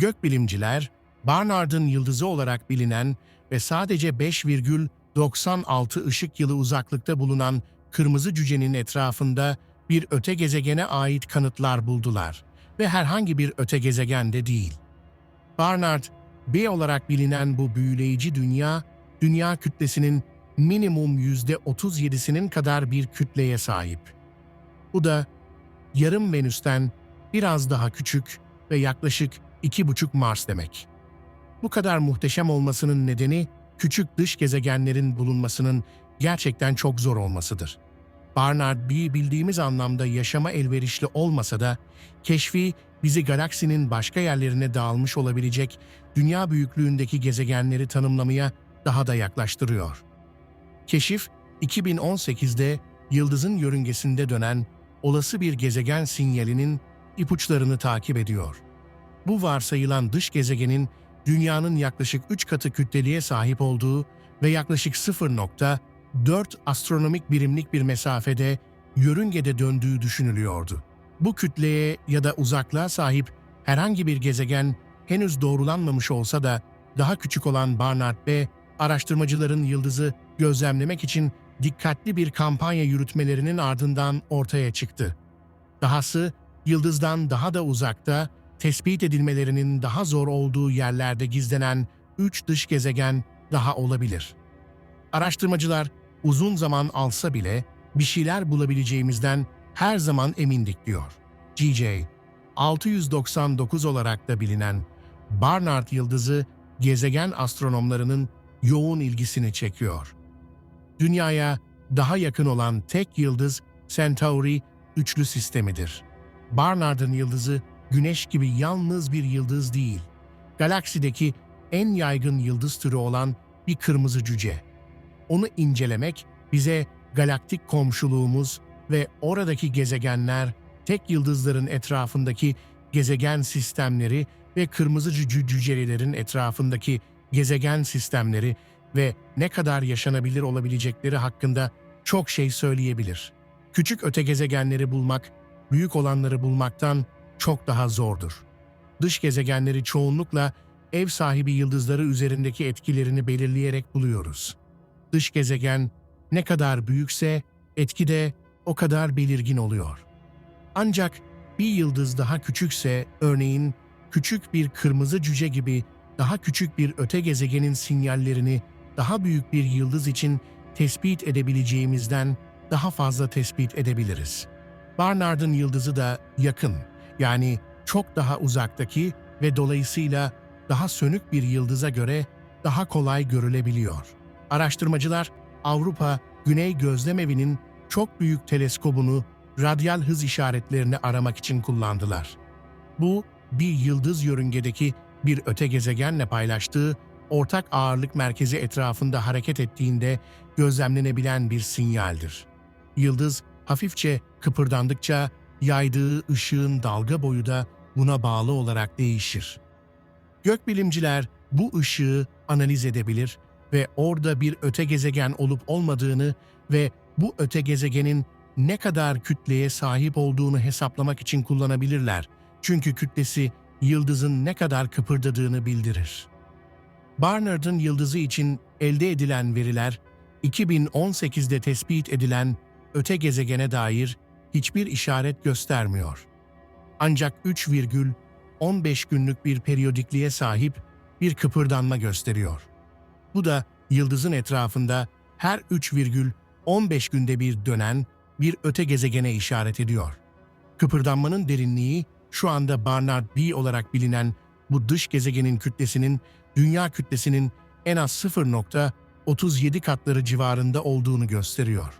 Gökbilimciler, Barnard'ın yıldızı olarak bilinen ve sadece 5,96 ışık yılı uzaklıkta bulunan kırmızı cücenin etrafında bir öte gezegene ait kanıtlar buldular ve herhangi bir öte gezegende değil. Barnard, B olarak bilinen bu büyüleyici dünya, dünya kütlesinin minimum %37'sinin kadar bir kütleye sahip. Bu da yarım Venüs'ten biraz daha küçük ve yaklaşık iki buçuk Mars demek. Bu kadar muhteşem olmasının nedeni küçük dış gezegenlerin bulunmasının gerçekten çok zor olmasıdır. Barnard B bildiğimiz anlamda yaşama elverişli olmasa da keşfi bizi galaksinin başka yerlerine dağılmış olabilecek dünya büyüklüğündeki gezegenleri tanımlamaya daha da yaklaştırıyor. Keşif 2018'de yıldızın yörüngesinde dönen olası bir gezegen sinyalinin ipuçlarını takip ediyor. Bu varsayılan dış gezegenin dünyanın yaklaşık 3 katı kütleliğe sahip olduğu ve yaklaşık 0.4 astronomik birimlik bir mesafede yörüngede döndüğü düşünülüyordu. Bu kütleye ya da uzaklığa sahip herhangi bir gezegen henüz doğrulanmamış olsa da daha küçük olan Barnard B, araştırmacıların yıldızı gözlemlemek için dikkatli bir kampanya yürütmelerinin ardından ortaya çıktı. Dahası yıldızdan daha da uzakta, tespit edilmelerinin daha zor olduğu yerlerde gizlenen üç dış gezegen daha olabilir. Araştırmacılar uzun zaman alsa bile bir şeyler bulabileceğimizden her zaman emindik diyor. GJ, 699 olarak da bilinen Barnard yıldızı gezegen astronomlarının yoğun ilgisini çekiyor. Dünyaya daha yakın olan tek yıldız Centauri üçlü sistemidir. Barnard'ın yıldızı Güneş gibi yalnız bir yıldız değil, galaksideki en yaygın yıldız türü olan bir kırmızı cüce. Onu incelemek bize galaktik komşuluğumuz ve oradaki gezegenler, tek yıldızların etrafındaki gezegen sistemleri ve kırmızı cücü cücelilerin etrafındaki gezegen sistemleri ve ne kadar yaşanabilir olabilecekleri hakkında çok şey söyleyebilir. Küçük öte gezegenleri bulmak, büyük olanları bulmaktan çok daha zordur. Dış gezegenleri çoğunlukla ev sahibi yıldızları üzerindeki etkilerini belirleyerek buluyoruz. Dış gezegen ne kadar büyükse etki de o kadar belirgin oluyor. Ancak bir yıldız daha küçükse, örneğin küçük bir kırmızı cüce gibi daha küçük bir öte gezegenin sinyallerini daha büyük bir yıldız için tespit edebileceğimizden daha fazla tespit edebiliriz. Barnard'ın yıldızı da yakın, yani çok daha uzaktaki ve dolayısıyla daha sönük bir yıldıza göre daha kolay görülebiliyor. Araştırmacılar Avrupa Güney Gözlemevi'nin çok büyük teleskobunu radyal hız işaretlerini aramak için kullandılar. Bu, bir yıldız yörüngedeki bir öte gezegenle paylaştığı ortak ağırlık merkezi etrafında hareket ettiğinde gözlemlenebilen bir sinyaldir. Yıldız hafifçe kıpırdandıkça yaydığı ışığın dalga boyu da buna bağlı olarak değişir. Gökbilimciler bu ışığı analiz edebilir ve orada bir öte gezegen olup olmadığını ve bu öte gezegenin ne kadar kütleye sahip olduğunu hesaplamak için kullanabilirler. Çünkü kütlesi yıldızın ne kadar kıpırdadığını bildirir. Barnard'ın yıldızı için elde edilen veriler, 2018'de tespit edilen öte gezegene dair hiçbir işaret göstermiyor. Ancak 3,15 günlük bir periyodikliğe sahip bir kıpırdanma gösteriyor. Bu da yıldızın etrafında her 3,15 günde bir dönen bir öte gezegene işaret ediyor. Kıpırdanmanın derinliği şu anda Barnard B olarak bilinen bu dış gezegenin kütlesinin dünya kütlesinin en az 0.37 katları civarında olduğunu gösteriyor.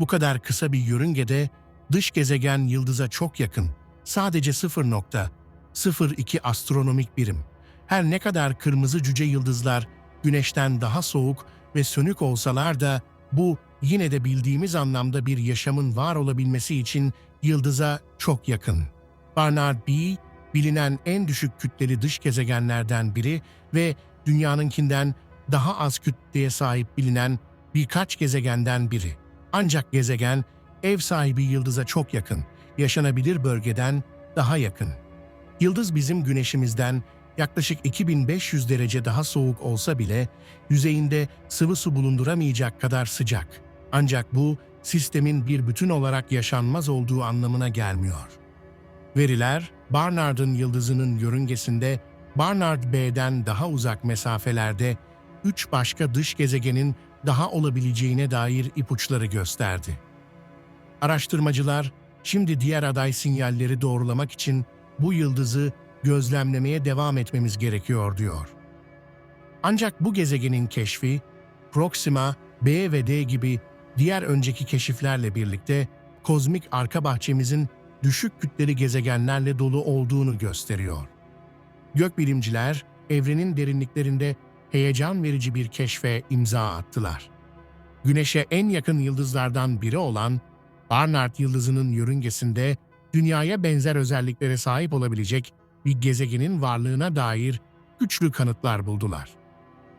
Bu kadar kısa bir yörüngede dış gezegen yıldıza çok yakın, sadece 0.02 astronomik birim. Her ne kadar kırmızı cüce yıldızlar güneşten daha soğuk ve sönük olsalar da bu yine de bildiğimiz anlamda bir yaşamın var olabilmesi için yıldıza çok yakın. Barnard B, bilinen en düşük kütleli dış gezegenlerden biri ve dünyanınkinden daha az kütleye sahip bilinen birkaç gezegenden biri. Ancak gezegen ev sahibi yıldıza çok yakın, yaşanabilir bölgeden daha yakın. Yıldız bizim güneşimizden yaklaşık 2500 derece daha soğuk olsa bile yüzeyinde sıvı su bulunduramayacak kadar sıcak. Ancak bu sistemin bir bütün olarak yaşanmaz olduğu anlamına gelmiyor. Veriler, Barnard'ın yıldızının yörüngesinde Barnard B'den daha uzak mesafelerde üç başka dış gezegenin daha olabileceğine dair ipuçları gösterdi. Araştırmacılar, şimdi diğer aday sinyalleri doğrulamak için bu yıldızı gözlemlemeye devam etmemiz gerekiyor diyor. Ancak bu gezegenin keşfi, Proxima, B ve D gibi diğer önceki keşiflerle birlikte kozmik arka bahçemizin düşük kütleli gezegenlerle dolu olduğunu gösteriyor. Gökbilimciler, evrenin derinliklerinde heyecan verici bir keşfe imza attılar. Güneşe en yakın yıldızlardan biri olan Barnard yıldızının yörüngesinde dünyaya benzer özelliklere sahip olabilecek bir gezegenin varlığına dair güçlü kanıtlar buldular.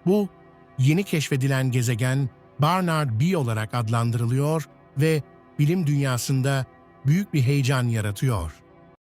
Bu, yeni keşfedilen gezegen Barnard B olarak adlandırılıyor ve bilim dünyasında büyük bir heyecan yaratıyor.